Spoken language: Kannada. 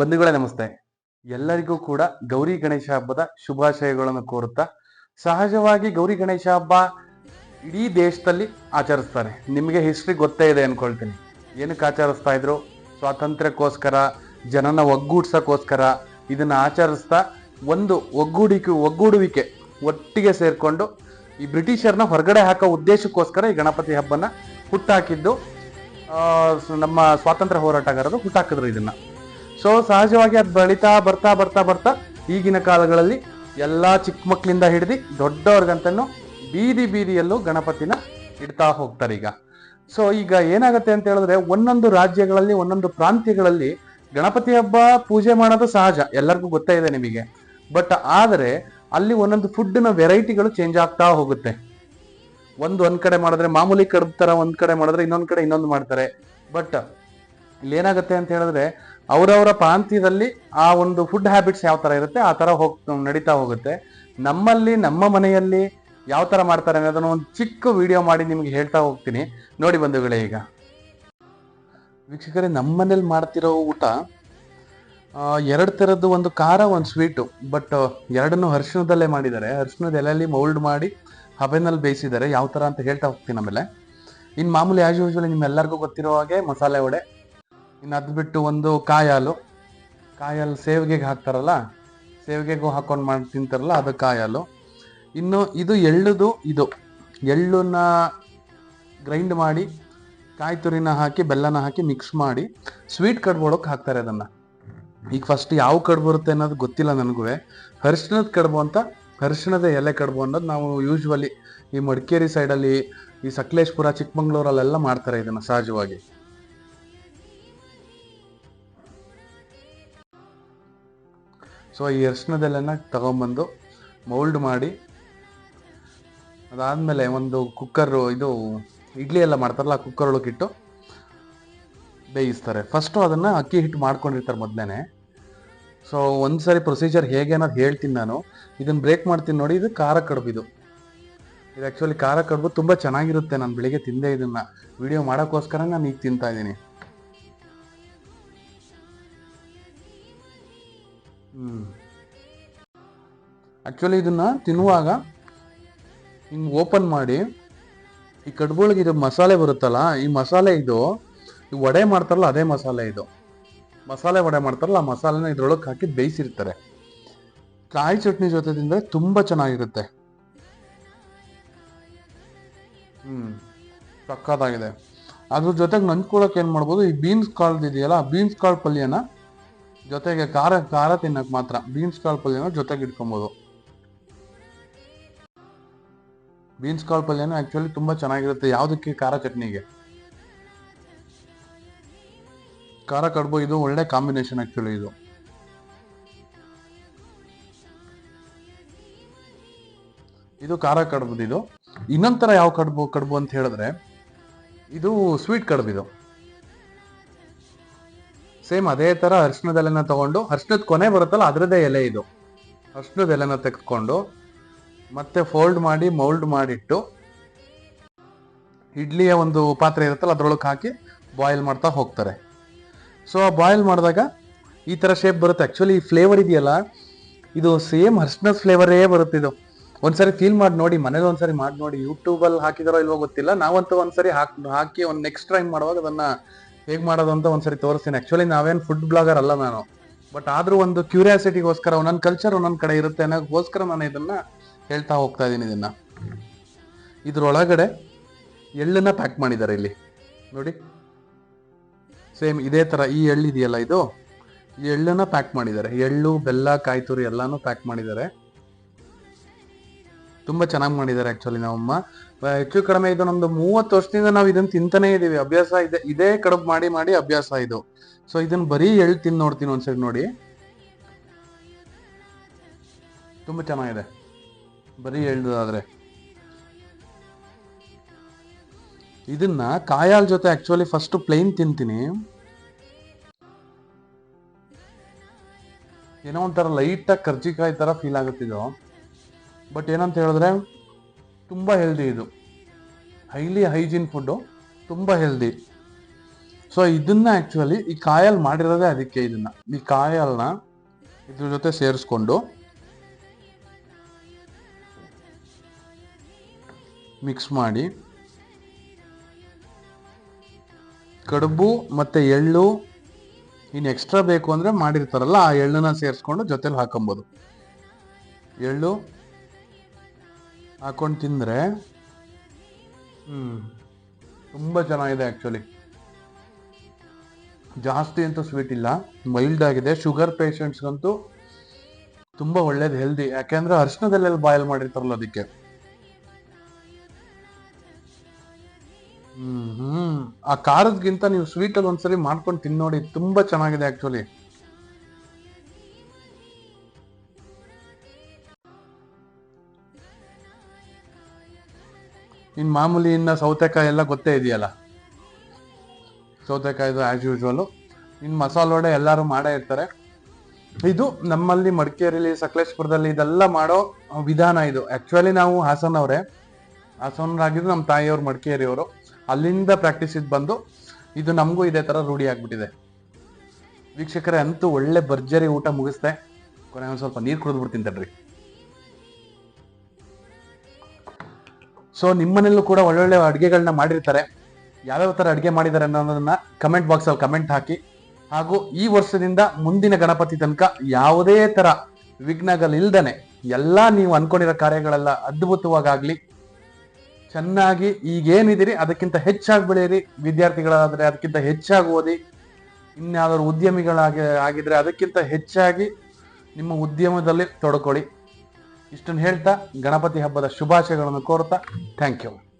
ಬಂಧುಗಳೇ, ನಮಸ್ತೆ. ಎಲ್ಲರಿಗೂ ಕೂಡ ಗೌರಿ ಗಣೇಶ ಹಬ್ಬದ ಶುಭಾಶಯಗಳನ್ನು ಕೋರುತ್ತಾ, ಸಹಜವಾಗಿ ಗೌರಿ ಗಣೇಶ ಹಬ್ಬ ಇಡೀ ದೇಶದಲ್ಲಿ ಆಚರಿಸ್ತಾರೆ. ನಿಮಗೆ ಹಿಸ್ಟ್ರಿ ಗೊತ್ತೇ ಇದೆ ಅನ್ಕೊಳ್ತೀನಿ. ಏನಕ್ಕೆ ಆಚರಿಸ್ತಾ ಇದ್ರು? ಸ್ವಾತಂತ್ರ್ಯಕ್ಕೋಸ್ಕರ, ಜನನ ಒಗ್ಗೂಡ್ಸೋಕ್ಕೋಸ್ಕರ ಇದನ್ನು ಆಚರಿಸ್ತಾ, ಒಂದು ಒಗ್ಗೂಡಿಕೆ, ಒಗ್ಗೂಡುವಿಕೆ ಒಟ್ಟಿಗೆ ಸೇರಿಕೊಂಡು ಈ ಬ್ರಿಟಿಷರ್ನ ಹೊರಗಡೆ ಹಾಕೋ ಉದ್ದೇಶಕ್ಕೋಸ್ಕರ ಈ ಗಣಪತಿ ಹಬ್ಬನ ಹುಟ್ಟಾಕಿದ್ದು ನಮ್ಮ ಸ್ವಾತಂತ್ರ್ಯ ಹೋರಾಟಗಾರರು ಹುಟ್ಟಾಕಿದ್ರು ಇದನ್ನ. ಸೊ ಸಹಜವಾಗಿ ಅದು ಬೆಳೀತಾ ಬರ್ತಾ ಬರ್ತಾ ಬರ್ತಾ ಈಗಿನ ಕಾಲಗಳಲ್ಲಿ ಎಲ್ಲ ಚಿಕ್ಕ ಮಕ್ಕಳಿಂದ ಹಿಡಿದು ದೊಡ್ಡವ್ರಿಗಂತನೂ ಬೀದಿ ಬೀದಿಯಲ್ಲೂ ಗಣಪತಿನ ಇಡ್ತಾ ಹೋಗ್ತಾರೆ ಈಗ. ಸೊ ಈಗ ಏನಾಗುತ್ತೆ ಅಂತ ಹೇಳಿದ್ರೆ ಒಂದೊಂದು ರಾಜ್ಯಗಳಲ್ಲಿ, ಒಂದೊಂದು ಪ್ರಾಂತ್ಯಗಳಲ್ಲಿ ಗಣಪತಿ ಹಬ್ಬ ಪೂಜೆ ಮಾಡೋದು ಸಹಜ. ಎಲ್ಲರಿಗೂ ಗೊತ್ತೇ ಇದೆ ನಿಮಗೆ. ಬಟ್ ಆದರೆ ಅಲ್ಲಿ ಒಂದೊಂದು ಫುಡ್ನ ವೆರೈಟಿಗಳು ಚೇಂಜ್ ಆಗ್ತಾ ಹೋಗುತ್ತೆ. ಒಂದು ಒಂದು ಕಡೆ ಮಾಡಿದ್ರೆ ಮಾಮೂಲಿ ಕಡುಬು ಥರ ಒಂದು ಕಡೆ ಮಾಡಿದ್ರೆ ಇನ್ನೊಂದು ಕಡೆ ಇನ್ನೊಂದು ಮಾಡ್ತಾರೆ. ಬಟ್ ಇಲ್ಲಿ ಏನಾಗುತ್ತೆ ಅಂತ ಹೇಳಿದ್ರೆ ಅವರವರ ಪ್ರಾಂತ್ಯದಲ್ಲಿ ಆ ಒಂದು ಫುಡ್ ಹ್ಯಾಬಿಟ್ಸ್ ಯಾವ ಥರ ಇರುತ್ತೆ, ಆ ಥರ ಹೋಗ್, ನಡೀತಾ ಹೋಗುತ್ತೆ. ನಮ್ಮಲ್ಲಿ, ನಮ್ಮ ಮನೆಯಲ್ಲಿ ಯಾವ ಥರ ಮಾಡ್ತಾರೆ ಅನ್ನೋದನ್ನು ಒಂದು ಚಿಕ್ಕ ವಿಡಿಯೋ ಮಾಡಿ ನಿಮಗೆ ಹೇಳ್ತಾ ಹೋಗ್ತೀನಿ. ನೋಡಿ ಬಂಧುಗಳೇ ಈಗ. ವೀಕ್ಷಕರೇ, ನಮ್ಮ ಮನೇಲಿ ಮಾಡ್ತಿರೋ ಊಟ ಎರಡು ಥರದ್ದು ಒಂದು ಖಾರ, ಒಂದು ಸ್ವೀಟು ಬಟ್ ಎರಡನ್ನು ಅರ್ಶಿಣದಲ್ಲೇ ಮಾಡಿದ್ದಾರೆ. ಅರ್ಶಿಣದ ಎಲೆಯಲ್ಲಿ ಮೌಲ್ಡ್ ಮಾಡಿ ಹಬೆನಲ್ಲಿ ಬೇಯಿಸಿದ್ದಾರೆ. ಯಾವ ಥರ ಅಂತ ಹೇಳ್ತಾ ಹೋಗ್ತೀನಿ ಆಮೇಲೆ. ಇನ್ನು ಮಾಮೂಲಿ ಆಸ್ ಯೂಶ್ವಲಿ ನಿಮ್ಮೆಲ್ಲರಿಗೂ ಗೊತ್ತಿರೋ ಹಾಗೆ ಮಸಾಲೆ ವಡೆ ಇನ್ನು ಅದು ಬಿಟ್ಟು ಒಂದು ಕಾಯಾಲು. ಕಾಯಲ್ಲಿ ಸೇವಿಗೆಗೆ ಹಾಕ್ತಾರಲ್ಲ, ಸೇವಿಗೆಗೂ ಹಾಕೊಂಡು ಮಾಡಿ ತಿಂತಾರಲ್ಲ, ಅದು ಕಾಯಾಲು. ಇನ್ನು ಇದು ಎಳ್ಳುದು ಇದು. ಎಳ್ಳನ್ನ ಗ್ರೈಂಡ್ ಮಾಡಿ ಕಾಯಿ ತುರಿನ ಹಾಕಿ, ಬೆಲ್ಲನ ಹಾಕಿ ಮಿಕ್ಸ್ ಮಾಡಿ ಸ್ವೀಟ್ ಕಡ್ಬೋಳಕ್ಕೆ ಹಾಕ್ತಾರೆ ಅದನ್ನು. ಈಗ ಫಸ್ಟ್ ಯಾವ ಕಡುಬು ಬರುತ್ತೆ ಅನ್ನೋದು ಗೊತ್ತಿಲ್ಲ ನನಗೂ ಅರಿಶಿಣದ ಕಡುಬು ಅಂತ, ಅರಿಶಿಣದ ಎಲೆ ಕಡುಬು ಅನ್ನೋದು ನಾವು ಯೂಶ್ವಲಿ ಈ ಮಡಿಕೇರಿ ಸೈಡಲ್ಲಿ ಈ ಸಕಲೇಶ್ಪುರ, ಚಿಕ್ಕಮಂಗ್ಳೂರಲ್ಲೆಲ್ಲ ಮಾಡ್ತಾರೆ ಇದನ್ನು ಸಹಜವಾಗಿ. ಸೊ ಈ ಅರಿಶಿಣದ ಎಲೆನ ತಗೊಂಬಂದು ಮೌಲ್ಡ್ ಮಾಡಿ, ಅದಾದಮೇಲೆ ಒಂದು ಕುಕ್ಕರು ಇದು ಇಡ್ಲಿ ಎಲ್ಲ ಮಾಡ್ತಾರಲ್ಲ ಕುಕ್ಕರ್ ಒಳಗಿಟ್ಟು ಬೇಯಿಸ್ತಾರೆ. ಫಸ್ಟು ಅದನ್ನು ಅಕ್ಕಿ ಹಿಟ್ಟು ಮಾಡ್ಕೊಂಡಿರ್ತಾರೆ ಮೊದಲೇ ಸೊ ಒಂದ್ಸರಿ ಪ್ರೊಸೀಜರ್ ಹೇಗೆ ಅನ್ನೋದು ಹೇಳ್ತೀನಿ ನಾನು. ಇದನ್ನು ಬ್ರೇಕ್ ಮಾಡ್ತೀನಿ ನೋಡಿ, ಇದು ಖಾರ ಕಡುಬು ಇದು. ಇದು ಆ್ಯಕ್ಚುಲಿ ಖಾರ ಕಡುಬು ತುಂಬ ಚೆನ್ನಾಗಿರುತ್ತೆ. ನಾನು ಬೆಳಿಗ್ಗೆ ತಿಂದೆ ಇದನ್ನು. ವಿಡಿಯೋ ಮಾಡೋಕ್ಕೋಸ್ಕರ ನಾನು ಈಗ ತಿಂತಾ ಇದ್ದೀನಿ. ಆ್ಯಕ್ಚುಲಿ ಇದನ್ನು ತಿನ್ನುವಾಗ ಹಿಂಗೆ ಓಪನ್ ಮಾಡಿ ಈ ಕಡ್ಬುಳಿಗೆ ಇದು ಮಸಾಲೆ ಬರುತ್ತಲ್ಲ, ಈ ಮಸಾಲೆ ಇದು ಈ ವಡೆ ಮಾಡ್ತಾರಲ್ಲ, ಅದೇ ಮಸಾಲೆ ಇದು. ಮಸಾಲೆ ವಡೆ ಮಾಡ್ತಾರಲ್ಲ, ಆ ಮಸಾಲೆನ ಇದ್ರೊಳಗೆ ಹಾಕಿ ಬೇಯಿಸಿರ್ತಾರೆ. ಕಾಯಿ ಚಟ್ನಿ ಜೊತೆ ತಿಂದರೆ ತುಂಬ ಚೆನ್ನಾಗಿರುತ್ತೆ. ಹ್ಞೂ ಸಕ್ಕತ್ತಾಗಿದೆ ಅದ್ರ ಜೊತೆಗೆ ನಂಚ್ಕೊಳಕ್ಕೆ ಏನು ಮಾಡ್ಬೋದು, ಈ ಬೀನ್ಸ್ ಕಾಳ್ದು ಇದೆಯಲ್ಲ ಬೀನ್ಸ್ ಕಾಳು ಪಲ್ಯನ ಜೊತೆಗೆ ಖಾರ ಖಾರ ತಿನ್ನಕ್ ಮಾತ್ರ. ಬೀನ್ಸ್ ಕಾಳು ಪಲ್ಯನ ಜೊತೆಗೆ ಇಟ್ಕೊಬೋದು. ಬೀನ್ಸ್ ಕಾಳು ಪಲ್ಯನ ಆಕ್ಚುಲಿ ತುಂಬಾ ಚೆನ್ನಾಗಿರುತ್ತೆ. ಯಾವ್ದಕ್ಕೆ ಖಾರ ಚಟ್ನಿಗೆ? ಖಾರ ಕಡುಬು, ಇದು ಒಳ್ಳೆ ಕಾಂಬಿನೇಷನ್ ಆಕ್ಚುಲಿ ಇದು. ಇದು ಖಾರ ಕಡುಬುದು ಇದು ಇನ್ನೊಂದ್ ತರ ಯಾವ ಕಡುಬು ಕಡುಬು ಅಂತ ಹೇಳಿದ್ರೆ, ಇದು ಸ್ವೀಟ್ ಕಡುಬು ಇದು ಸೇಮ್ ಅದೇ ತರ ಅರ್ಶಿಣದ ಎಲೆನ ತಗೊಂಡು ಅರ್ಶಿಣದ ಕೊನೆ ಬರುತ್ತಲ್ಲ ಅದರದೇ ಎಲೆ ಇದು. ಅರ್ಶಿಣದ ಎಲೆನ ತೆಗೆದುಕೊಂಡು, ಮತ್ತೆ ಫೋಲ್ಡ್ ಮಾಡಿ ಮೌಲ್ಡ್ ಮಾಡಿಟ್ಟು, ಇಡ್ಲಿಯ ಒಂದು ಪಾತ್ರೆ ಇರುತ್ತಲ್ಲ ಅದ್ರೊಳಗೆ ಹಾಕಿ ಬಾಯ್ಲ್ ಮಾಡ್ತಾ ಹೋಗ್ತಾರೆ. ಸೊ ಆ ಬಾಯ್ಲ್ ಮಾಡಿದಾಗ ಈ ಥರ ಶೇಪ್ ಬರುತ್ತೆ. ಆ್ಯಕ್ಚುಲಿ ಈ ಫ್ಲೇವರ್ ಇದೆಯಲ್ಲ, ಇದು ಸೇಮ್ ಅರ್ಶನದ ಫ್ಲೇವರೇ ಬರುತ್ತೆ ಇದು. ಒಂದ್ಸರಿ ಫೀಲ್ ಮಾಡಿ ನೋಡಿ, ಮನೇಲಿ ಒಂದ್ಸರಿ ಮಾಡಿ ನೋಡಿ ಯೂಟ್ಯೂಬಲ್ಲಿ ಹಾಕಿದಾರೋ ಇಲ್ವೋ ಗೊತ್ತಿಲ್ಲ. ನಾವಂತೂ ಒಂದ್ಸರಿ ಹಾಕಿ ಹಾಕಿ ಒಂದು ನೆಕ್ಸ್ಟ್ ಟ್ರೈ ಮಾಡುವಾಗ ಅದನ್ನ ಹೇಗೆ ಮಾಡೋದು ಅಂತ ಒಂದ್ಸರಿ ತೋರಿಸ್ತೀನಿ. ಆಕ್ಚುಲಿ ನಾವೇನು ಫುಡ್ ಬ್ಲಾಗರ್ ಅಲ್ಲ ನಾನು. ಬಟ್ ಆದ್ರೂ ಒಂದು ಕ್ಯೂರಿಯಾಸಿಟಿಗೋಸ್ಕರ ಒಂದೊಂದು ಕಲ್ಚರ್ ಒಂದೊಂದು ಕಡೆ ಇರುತ್ತೆ ಅನ್ನೋಕ್ಕೋಸ್ಕರ ನಾನು ಇದನ್ನ ಹೇಳ್ತಾ ಹೋಗ್ತಾ ಇದ್ದೀನಿ ಇದನ್ನ. ಇದ್ರೊಳಗಡೆ ಎಳ್ಳನ್ನ ಪ್ಯಾಕ್ ಮಾಡಿದ್ದಾರೆ ಇಲ್ಲಿ. ನೋಡಿ. ಸೇಮ್ ಇದೇ ತರ ಈ ಎಳ್ಳು ಇದೆಯಲ್ಲ ಇದು? ಎಳ್ಳನ್ನ ಪ್ಯಾಕ್ ಮಾಡಿದ್ದಾರೆ. ಎಳ್ಳು, ಬೆಲ್ಲ ಕಾಯಿ ತುರಿ ಎಲ್ಲಾನು ಪ್ಯಾಕ್ ಮಾಡಿದ್ದಾರೆ. ತುಂಬಾ ಚೆನ್ನಾಗಿ ಮಾಡಿದ್ದಾರೆ ಆಕ್ಚುಲಿ ನಮ್ಮಮ್ಮ ಹೆಚ್ಚು ಕಡಿಮೆ ಇದು ನಮ್ದು ಮೂವತ್ತು ವರ್ಷದಿಂದ ನಾವು ಇದನ್ನ ತಿಂತಾನೆ ಇದೀವಿ. ಅಭ್ಯಾಸ ಇದೆ, ಇದೇ ಕಡುಬು ಮಾಡಿ ಮಾಡಿ ಅಭ್ಯಾಸ ಇದು. ಸೊ ಇದನ್ನ ಬರೀ ಎಳ್ ತಿಂದು ನೋಡ್ತೀನಿ ಒಂದ್ಸರಿ ನೋಡಿ. ತುಂಬಾ ಚೆನ್ನಾಗಿದೆ. ಬರೀ ಎಳ್ದಾದ್ರೆ. ಇದನ್ನ ಕಾಯಾಲ್ ಜೊತೆ ಆಕ್ಚುಲಿ ಫಸ್ಟ್ ಪ್ಲೇನ್ ತಿಂತೀನಿ. ಏನೋ ಒಂಥರ ಲೈಟಾಗಿ ಕರ್ಜಿಕಾಯಿ ತರ ಫೀಲ್ ಆಗುತ್ತಿದ್ದು ಬಟ್ ಏನಂತ ಹೇಳಿದ್ರೆ, ತುಂಬ ಹೆಲ್ದಿ ಇದು. ಹೈಲಿ ಹೈಜೀನ್ ಫುಡ್ಡು ತುಂಬ ಹೆಲ್ದಿ ಸೊ ಇದನ್ನ ಆ್ಯಕ್ಚುಲಿ ಈ ಕಾಯಲ್ಲಿ ಮಾಡಿರೋದೇ ಅದಕ್ಕೆ ಇದನ್ನ. ಈ ಕಾಯಲ್ನ ಇದ್ರ ಜೊತೆ ಸೇರಿಸ್ಕೊಂಡು ಮಿಕ್ಸ್ ಮಾಡಿ ಕಡುಬು ಮತ್ತು ಎಳ್ಳು ಇನ್ನು ಎಕ್ಸ್ಟ್ರಾ ಬೇಕು ಅಂದರೆ ಮಾಡಿರ್ತಾರಲ್ಲ, ಆ ಎಳ್ಳನ್ನ ಸೇರಿಸ್ಕೊಂಡು ಜೊತೆಲಿ ಹಾಕೊಬೋದು. ಎಳ್ಳು ಹಾಕೊಂಡು ತಿಂದರೆ ಹ್ಞೂ ತುಂಬ ಚೆನ್ನಾಗಿದೆ ಆ್ಯಕ್ಚುಲಿ ಜಾಸ್ತಿ ಅಂತೂ ಸ್ವೀಟ್ ಇಲ್ಲ ಮೈಲ್ಡ್ ಆಗಿದೆ. ಶುಗರ್ ಪೇಷಂಟ್ಸ್ಗಂತೂ ತುಂಬ ಒಳ್ಳೇದು ಹೆಲ್ದಿ ಯಾಕೆಂದ್ರೆ ಅರ್ಶನದಲ್ಲೆಲ್ಲ ಬಾಯ್ಲ್ ಮಾಡಿರ್ತಾರಲ್ಲ ಅದಕ್ಕೆ. ಹ್ಮ್ ಹ್ಮ್. ಆ ಖಾರದ್ಗಿಂತ ನೀವು ಸ್ವೀಟಲ್ಲಿ ಒಂದ್ಸರಿ ಮಾಡ್ಕೊಂಡು ತಿನ್ನೋಡಿ ತುಂಬಾ ಚೆನ್ನಾಗಿದೆ ಆಕ್ಚುಲಿ ಇನ್ ಮಾಮೂಲಿ ಇನ್ನ ಸೌತೆಕಾಯಿ ಎಲ್ಲ ಗೊತ್ತೇ ಇದೆಯಲ್ಲ? ಸೌತೆಕಾಯಿದು as usual in masala vada ಎಲ್ಲರೂ ಮಾಡೇ ಇರ್ತಾರೆ. ಇದು ನಮ್ಮಲ್ಲಿ ಮಡಿಕೇರಿಲಿ, ಸಕಲೇಶ್ಪುರದಲ್ಲಿ ಇದೆಲ್ಲ ಮಾಡೋ ವಿಧಾನ ಇದು. ಆಕ್ಚುಲಿ ನಾವು ಹಾಸನವರೇ ಹಾಸನರಾಗಿದ್ದು ನಮ್ಮ ತಾಯಿಯವರು ಮಡಿಕೇರಿಯವರು. ಅಲ್ಲಿಂದ ಪ್ರಾಕ್ಟೀಸ್ ಇದು ಬಂದು ಇದು ನಮಗೂ ಇದೇ ತರ ರೂಢಿ ಆಗ್ಬಿಟ್ಟಿದೆ. ವೀಕ್ಷಕರೇ, ಅಂತೂ ಒಳ್ಳೆ ಭರ್ಜರಿ ಊಟ ಮುಗಿಸ್ತೆ ಕೊನೆ ಒಂದು ಸ್ವಲ್ಪ ನೀರು ಕುಡಿದ್ಬಿಡ್ತೀನಿ ತಡ್ರಿ. ಸೊ ನಿಮ್ಮನೆಲ್ಲೂ ಕೂಡ ಒಳ್ಳೊಳ್ಳೆ ಅಡುಗೆಗಳನ್ನ ಮಾಡಿರ್ತಾರೆ. ಯಾವ್ಯಾವ ಥರ ಅಡುಗೆ ಮಾಡಿದ್ದಾರೆ ಅನ್ನೋದನ್ನ ಕಮೆಂಟ್ ಬಾಕ್ಸ್ ಅಲ್ಲಿ ಕಮೆಂಟ್ ಹಾಕಿ. ಹಾಗೂ ಈ ವರ್ಷದಿಂದ ಮುಂದಿನ ಗಣಪತಿ ತನಕ ಯಾವುದೇ ಥರ ವಿಘ್ನಗಳಿಲ್ದನೆ ಎಲ್ಲ ನೀವು ಅನ್ಕೊಂಡಿರೋ ಕಾರ್ಯಗಳೆಲ್ಲ ಅದ್ಭುತವಾಗಲಿ ಚೆನ್ನಾಗಿ ಈಗೇನಿದ್ದೀರಿ ಅದಕ್ಕಿಂತ ಹೆಚ್ಚಾಗಿ ಬೆಳೆಯಿರಿ ವಿದ್ಯಾರ್ಥಿಗಳಾದರೆ ಅದಕ್ಕಿಂತ ಹೆಚ್ಚಾಗಿ ಓದಿ ಇನ್ಯಾವ್ದಾದ್ರು ಉದ್ಯಮಿಗಳಾಗಿ ಆಗಿದ್ರೆ ಅದಕ್ಕಿಂತ ಹೆಚ್ಚಾಗಿ ನಿಮ್ಮ ಉದ್ಯಮದಲ್ಲಿ ತೊಡ್ಕೊಳ್ಳಿ. ಇಷ್ಟನ್ನು ಹೇಳ್ತಾ ಗಣಪತಿ ಹಬ್ಬದ ಶುಭಾಶಯಗಳನ್ನು ಕೋರ್ತಾ ಥ್ಯಾಂಕ್ ಯು.